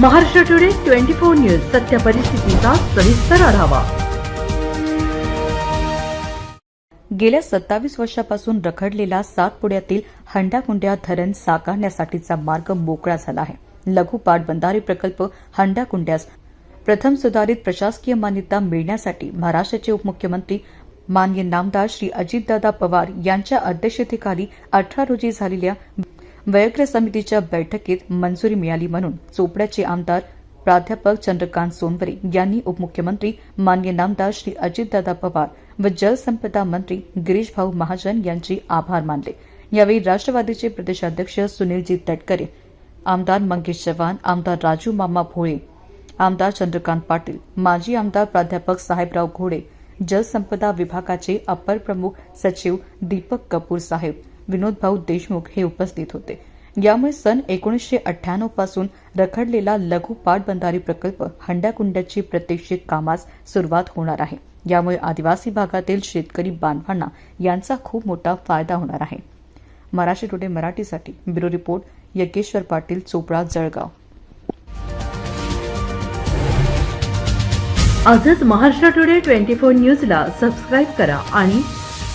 Maharashtra today twenty four news सत्य परिस्थितीचा सविस्तर आढावा. गेल्या सत्तावीस वर्षापासून रखडलेला सातपुड्यातील हंडाकुंड्या धरण साकारण्यासाठीचा मार्ग मोकळा झाला आहे. लघु पाटबंधारे प्रकल्प हंडाकुंड्यास प्रथम सुधारित प्रशासकीय मान्यता मिळण्यासाठी महाराष्ट्राचे उपमुख्यमंत्री मान्य नामदार श्री अजितदादा पवार यांच्या अध्यक्षतेखाली अठरा रोजी झालेल्या वयोग्र समितीच्या बैठकीत मंजुरी मिळाली म्हणून चोपड्याचे आमदार प्राध्यापक चंद्रकांत सोनवरे यांनी उपमुख्यमंत्री मान्य नामदार श्री अजितदादा पवार व जलसंपदा मंत्री गिरीश भाऊ महाजन यांचे आभार मानले. यावेळी राष्ट्रवादीचे प्रदेशाध्यक्ष सुनीलजी तटकरे आमदार मंगेश चव्हाण आमदार राजू मामा भोळे आमदार चंद्रकांत पाटील माजी आमदार प्राध्यापक साहेबराव घोडे जलसंपदा विभागाचे अपर प्रमुख सचिव दीपक कपूर साहेब विनोद भाऊ देशमुख हे उपस्थित होते. यामुळे सन एकोणीसशे अठ्ठ्याण्णवपासून रखडलेला लघु पाटबंधारी प्रकल्प हंड्याकुंड्याची प्रत्यक्षित कामास सुरुवात होणार आहे. यामुळे आदिवासी भागातील शेतकरी बांधवांना यांचा खूप मोठा फायदा होणार आहे. महाराष्ट्र टुडे मराठीसाठी ब्युरो रिपोर्ट यज्ञेश्वर पाटील चोपडा जळगाव. आजच महाराष्ट्र टुडे ट्वेंटी फोर न्यूजला सबस्क्राईब करा आणि